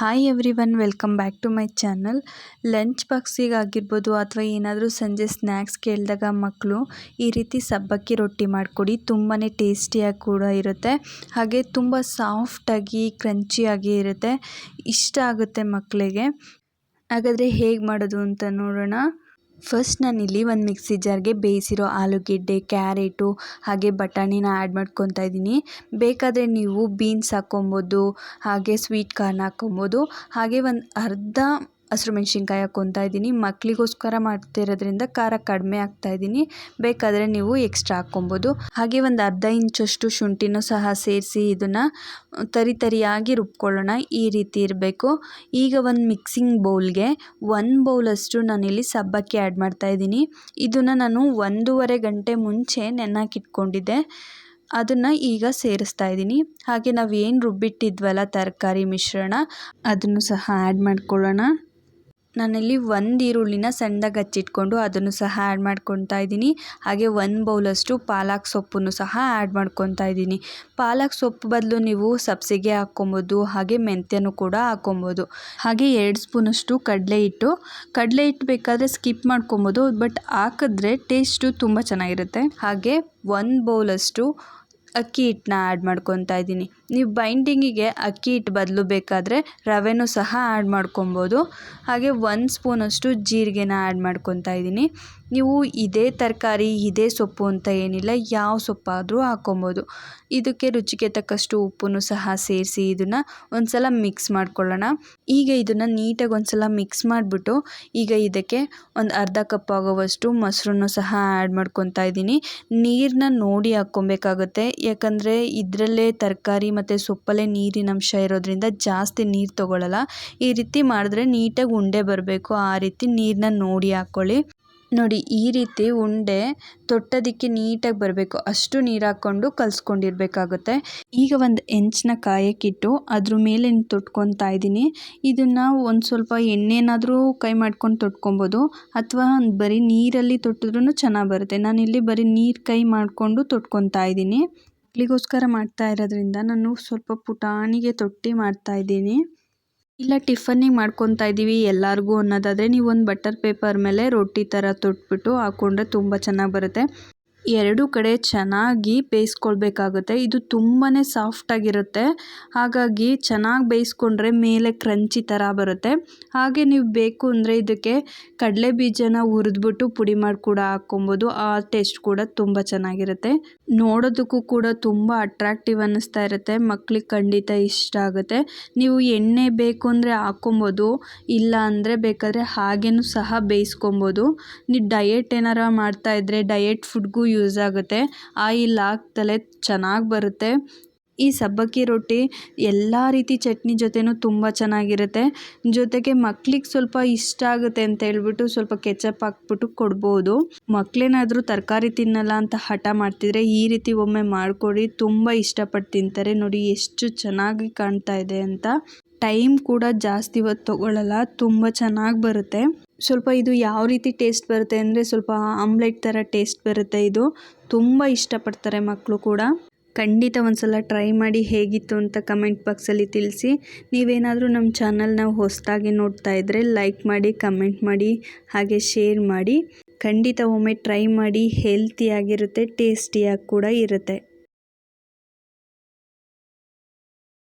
Hi everyone welcome back to my channel lunch ಬಾಕ್ಸಿಗಾಗಿರ್ಬೋದು ಅಥವಾ ಏನಾದರೂ ಸಂಜೆ ಸ್ನ್ಯಾಕ್ಸ್ ಕೇಳಿದಾಗ ಮಕ್ಕಳು ಈ ರೀತಿ ಸಬ್ಬಕ್ಕಿ ರೊಟ್ಟಿ ಮಾಡಿಕೊಡಿ. ತುಂಬಾ ಟೇಸ್ಟಿಯಾಗಿ ಕೂಡ ಇರುತ್ತೆ. ಹಾಗೆ ತುಂಬ ಸಾಫ್ಟಾಗಿ ಕ್ರಂಚಿಯಾಗಿ ಇರುತ್ತೆ. ಇಷ್ಟ ಆಗುತ್ತೆ ಮಕ್ಕಳಿಗೆ ಹಾಗಾದರೆ ಹೇಗೆ ಮಾಡೋದು ಅಂತ ನೋಡೋಣ. ಫಸ್ಟ್ ನಾನಿಲ್ಲಿ ಒಂದು ಮಿಕ್ಸಿ ಜಾರ್ಗೆ ಬೇಯಿಸಿರೋ ಆಲೂಗೆಡ್ಡೆ, ಕ್ಯಾರೆಟು, ಹಾಗೆ ಬಟಾಣಿನ ಆ್ಯಡ್ ಮಾಡ್ಕೊತಾ ಇದ್ದೀನಿ. ಬೇಕಾದರೆ ನೀವು ಬೀನ್ಸ್ ಹಾಕ್ಕೊಬೋದು, ಹಾಗೆ ಸ್ವೀಟ್ ಕಾರ್ನ್ ಹಾಕ್ಕೊಬೋದು, ಹಾಗೆ ಒಂದು ಅರ್ಧ ಹಸಿರು ಮೆಣಸಿನ್ಕಾಯಿ ಹಾಕ್ಕೊತಾ ಇದ್ದೀನಿ. ಮಕ್ಕಳಿಗೋಸ್ಕರ ಮಾಡ್ತಿರೋದ್ರಿಂದ ಖಾರ ಕಡಿಮೆ ಆಗ್ತಾ ಇದ್ದೀನಿ. ಬೇಕಾದರೆ ನೀವು ಎಕ್ಸ್ಟ್ರಾ ಹಾಕ್ಕೊಬೋದು. ಹಾಗೆ ಒಂದು ಅರ್ಧ ಇಂಚಷ್ಟು ಶುಂಠಿನೂ ಸಹ ಸೇರಿಸಿ ಇದನ್ನು ತರಿ ತರಿಯಾಗಿ ರುಬ್ಕೊಳ್ಳೋಣ. ಈ ರೀತಿ ಇರಬೇಕು. ಈಗ ಒಂದು ಮಿಕ್ಸಿಂಗ್ ಬೌಲ್ಗೆ ಒಂದು ಬೌಲಷ್ಟು ನಾನಿಲ್ಲಿ ಸಬ್ಬಕ್ಕಿ ಆ್ಯಡ್ ಮಾಡ್ತಾ ಇದ್ದೀನಿ. ಇದನ್ನು ನಾನು ಒಂದೂವರೆ ಗಂಟೆ ಮುಂಚೆ ನೆನಹಾಕಿಟ್ಕೊಂಡಿದ್ದೆ ಅದನ್ನು ಈಗ ಸೇರಿಸ್ತಾ ಇದ್ದೀನಿ. ಹಾಗೆ ನಾವು ಏನು ರುಬ್ಬಿಟ್ಟಿದ್ವಲ್ಲ ತರಕಾರಿ ಮಿಶ್ರಣ, ಅದನ್ನು ಸಹ ಆ್ಯಡ್ ಮಾಡ್ಕೊಳ್ಳೋಣ. ನಾನಿಲ್ಲಿ ಒಂದು ಈರುಳ್ಳಿನ ಸಣ್ಣದಾಗಿ ಹಚ್ಚಿಟ್ಕೊಂಡು ಅದನ್ನು ಸಹ ಆ್ಯಡ್ ಮಾಡ್ಕೊತಾ ಇದ್ದೀನಿ. ಹಾಗೆ ಒಂದು ಬೌಲಷ್ಟು ಪಾಲಕ್ ಸೊಪ್ಪನ್ನು ಸಹ ಆ್ಯಡ್ ಮಾಡ್ಕೊತಾ ಇದ್ದೀನಿ. ಪಾಲಕ್ ಸೊಪ್ಪು ಬದಲು ನೀವು ಸಬ್ಸಿಗೆ ಹಾಕ್ಕೊಬೋದು, ಹಾಗೆ ಮೆಂತ್ಯನೂ ಕೂಡ ಹಾಕ್ಕೊಬೋದು. ಹಾಗೆ ಎರಡು ಸ್ಪೂನಷ್ಟು ಕಡಲೆ ಹಿಟ್ಟು. ಕಡಲೆ ಹಿಟ್ಟು ಬೇಕಾದರೆ ಸ್ಕಿಪ್ ಮಾಡ್ಕೊಬೋದು, ಬಟ್ ಹಾಕಿದ್ರೆ ಟೇಸ್ಟು ತುಂಬ ಚೆನ್ನಾಗಿರುತ್ತೆ. ಹಾಗೆ ಒಂದು ಬೌಲಷ್ಟು ಅಕ್ಕಿ ಹಿಟ್ಟನ್ನ ಆ್ಯಡ್ ಮಾಡ್ಕೊತಾ ಇದ್ದೀನಿ. ನೀವು ಬೈಂಡಿಂಗಿಗೆ ಅಕ್ಕಿ ಹಿಟ್ಟು ಬದಲು ಬೇಕಾದರೆ ರವೆನೂ ಸಹ ಆ್ಯಡ್ ಮಾಡ್ಕೊಬೋದು ಹಾಗೆ ಒಂದು ಸ್ಪೂನಷ್ಟು ಜೀರಿಗೆನ ಆ್ಯಡ್ ಮಾಡ್ಕೊತಾ ಇದ್ದೀನಿ. ನೀವು ಇದೇ ತರಕಾರಿ, ಇದೇ ಸೊಪ್ಪು ಅಂತ ಏನಿಲ್ಲ, ಯಾವ ಸೊಪ್ಪಾದರೂ ಹಾಕ್ಕೊಬೋದು ಇದಕ್ಕೆ ರುಚಿಗೆ ತಕ್ಕಷ್ಟು ಉಪ್ಪನ್ನು ಸಹ ಸೇರಿಸಿ ಇದನ್ನು ಒಂದು ಸಲ ಮಿಕ್ಸ್ ಮಾಡ್ಕೊಳ್ಳೋಣ. ಈಗ ಇದನ್ನು ನೀಟಾಗಿ ಒಂದು ಸಲ ಮಿಕ್ಸ್ ಮಾಡಿಬಿಟ್ಟು, ಈಗ ಇದಕ್ಕೆ ಒಂದು ಅರ್ಧ ಕಪ್ ಆಗೋವಷ್ಟು ಮೊಸರನ್ನು ಸಹ ಆ್ಯಡ್ ಮಾಡ್ಕೊತಾ ಇದ್ದೀನಿ. ನೀರನ್ನ ನೋಡಿ ಹಾಕ್ಕೊಬೇಕಾಗುತ್ತೆ. ಯಾಕಂದರೆ ಇದರಲ್ಲೇ ತರಕಾರಿ ಮತ್ತು ಸೊಪ್ಪಲ್ಲೇ ನೀರಿನ ಅಂಶ ಇರೋದ್ರಿಂದ ಜಾಸ್ತಿ ನೀರು ತೊಗೊಳ್ಳಲ್ಲ ಈ ರೀತಿ ಮಾಡಿದ್ರೆ ನೀಟಾಗಿ ಉಂಡೆ ಬರಬೇಕು. ಆ ರೀತಿ ನೀರನ್ನ ನೋಡಿ ಹಾಕ್ಕೊಳ್ಳಿ ನೋಡಿ, ಈ ರೀತಿ ಉಂಡೆ ತೊಟ್ಟೋದಕ್ಕೆ ನೀಟಾಗಿ ಬರಬೇಕು. ಅಷ್ಟು ನೀರು ಹಾಕ್ಕೊಂಡು ಕಲಿಸ್ಕೊಂಡಿರ್ಬೇಕಾಗುತ್ತೆ. ಈಗ ಒಂದು ಹೆಂಚನ್ನ ಕಾಯಕ್ಕಿಟ್ಟು ಅದ್ರ ಮೇಲೆ ತೊಟ್ಕೊತಾ ಇದ್ದೀನಿ. ಇದನ್ನು ಒಂದು ಸ್ವಲ್ಪ ಎಣ್ಣೆನಾದರೂ ಕೈ ಮಾಡ್ಕೊಂಡು ತೊಟ್ಕೊಬೋದು. ಅಥವಾ ಬರೀ ನೀರಲ್ಲಿ ತೊಟ್ಟಿದ್ರೂ ಚೆನ್ನಾಗಿ ಬರುತ್ತೆ. ನಾನಿಲ್ಲಿ ಬರೀ ನೀರು ಕೈ ಮಾಡಿಕೊಂಡು ತೊಟ್ಕೊತಾ ಇದ್ದೀನಿ. ಮಕ್ಕಳಿಗೋಸ್ಕರ ಮಾಡ್ತಾ ಇರೋದ್ರಿಂದ ನಾನು ಸ್ವಲ್ಪ ಪುಟಾಣಿಗೆ ತೊಟ್ಟಿ ಮಾಡ್ತಾ ಇದ್ದೀನಿ. ಇಲ್ಲ, ಟಿಫನ್ನಿಗೆ ಮಾಡ್ಕೊತಾ ಇದ್ದೀವಿ ಎಲ್ಲರಿಗೂ ಅನ್ನೋದಾದರೆ ನೀವು ಒಂದು ಬಟರ್ ಪೇಪರ್ ಮೇಲೆ ರೊಟ್ಟಿ ಥರ ತೊಟ್ಬಿಟ್ಟು ಹಾಕ್ಕೊಂಡ್ರೆ ತುಂಬ ಚೆನ್ನಾಗಿ ಬರುತ್ತೆ. ಎರಡೂ ಕಡೆ ಚೆನ್ನಾಗಿ ಬೇಯಿಸ್ಕೊಳ್ಬೇಕಾಗುತ್ತೆ. ಇದು ತುಂಬಾ ಸಾಫ್ಟಾಗಿರುತ್ತೆ ಹಾಗಾಗಿ ಚೆನ್ನಾಗಿ ಬೇಯಿಸ್ಕೊಂಡ್ರೆ ಮೇಲೆ ಕ್ರಂಚಿ ಥರ ಬರುತ್ತೆ. ಹಾಗೆ ನೀವು ಬೇಕು ಅಂದರೆ ಇದಕ್ಕೆ ಕಡಲೆ ಬೀಜನ ಹುರಿದ್ಬಿಟ್ಟು ಪುಡಿ ಮಾಡಿ ಕೂಡ ಹಾಕ್ಕೊಬೋದು. ಆ ಟೇಸ್ಟ್ ಕೂಡ ತುಂಬ ಚೆನ್ನಾಗಿರುತ್ತೆ. ನೋಡೋದಕ್ಕೂ ಕೂಡ ತುಂಬ ಅಟ್ರಾಕ್ಟಿವ್ ಅನ್ನಿಸ್ತಾ ಇರುತ್ತೆ. ಮಕ್ಳಿಗೆ ಖಂಡಿತ ಇಷ್ಟ ಆಗುತ್ತೆ. ನೀವು ಎಣ್ಣೆ ಬೇಕು ಅಂದರೆ ಹಾಕ್ಕೊಬೋದು. ಇಲ್ಲ ಅಂದರೆ ಬೇಕಾದರೆ ಹಾಗೇನೂ ಸಹ ಬೇಯಿಸ್ಕೊಬೋದು. ನೀವು ಡಯೆಟ್ ಏನಾರ ಮಾಡ್ತಾಯಿದ್ರೆ ಡಯೆಟ್ ಫುಡ್ಗೂ ಯೂಸ್ ಆಗುತ್ತೆ. ಆಯಿಲ್ ಹಾಕ್ದಲೇ ಚೆನ್ನಾಗಿ ಬರುತ್ತೆ. ಈ ಸಬ್ಬಕ್ಕಿ ರೊಟ್ಟಿ ಎಲ್ಲ ರೀತಿ ಚಟ್ನಿ ಜೊತೆನೂ ತುಂಬ ಚೆನ್ನಾಗಿರುತ್ತೆ. ಜೊತೆಗೆ ಮಕ್ಳಿಗೆ ಸ್ವಲ್ಪ ಇಷ್ಟ ಆಗುತ್ತೆ ಅಂತ ಹೇಳ್ಬಿಟ್ಟು ಸ್ವಲ್ಪ ಕೆಚಪ್ ಹಾಕ್ಬಿಟ್ಟು ಕೊಡ್ಬೋದು. ಮಕ್ಕಳೇನಾದರೂ ತರಕಾರಿ ತಿನ್ನಲ್ಲ ಅಂತ ಹಠ ಮಾಡ್ತಿದ್ರೆ ಈ ರೀತಿ ಒಮ್ಮೆ ಮಾಡಿಕೊಡಿ ತುಂಬ ಇಷ್ಟಪಟ್ಟು ತಿಂತಾರೆ. ನೋಡಿ ಎಷ್ಟು ಚೆನ್ನಾಗಿ ಕಾಣ್ತಾ ಇದೆ ಅಂತ. ಟೈಮ್ ಕೂಡ ಜಾಸ್ತಿ ಹೊತ್ತು ತೊಗೊಳ್ಳಲ್ಲ ತುಂಬ ಚೆನ್ನಾಗಿ ಬರುತ್ತೆ. ಸ್ವಲ್ಪ ಇದು ಯಾವ ರೀತಿ ಟೇಸ್ಟ್ ಬರುತ್ತೆ ಅಂದರೆ ಸ್ವಲ್ಪ ಆಮ್ಲೆಟ್ ಥರ ಟೇಸ್ಟ್ ಬರುತ್ತೆ ಇದು. ತುಂಬ ಇಷ್ಟಪಡ್ತಾರೆ ಮಕ್ಕಳು ಕೂಡ. ಖಂಡಿತ ಒಂದ್ಸಲ ಟ್ರೈ ಮಾಡಿ ಹೇಗಿತ್ತು ಅಂತ ಕಮೆಂಟ್ ಬಾಕ್ಸಲ್ಲಿ ತಿಳಿಸಿ. ನೀವೇನಾದರೂ ನಮ್ಮ ಚಾನಲ್ನ ಹೊಸದಾಗಿ ನೋಡ್ತಾ ಇದ್ದರೆ ಲೈಕ್ ಮಾಡಿ ಕಮೆಂಟ್ ಮಾಡಿ, ಹಾಗೆ ಶೇರ್ ಮಾಡಿ. ಖಂಡಿತ ಒಮ್ಮೆ ಟ್ರೈ ಮಾಡಿ ಹೆಲ್ತಿಯಾಗಿರುತ್ತೆ ಟೇಸ್ಟಿಯಾಗಿ ಕೂಡ ಇರುತ್ತೆ.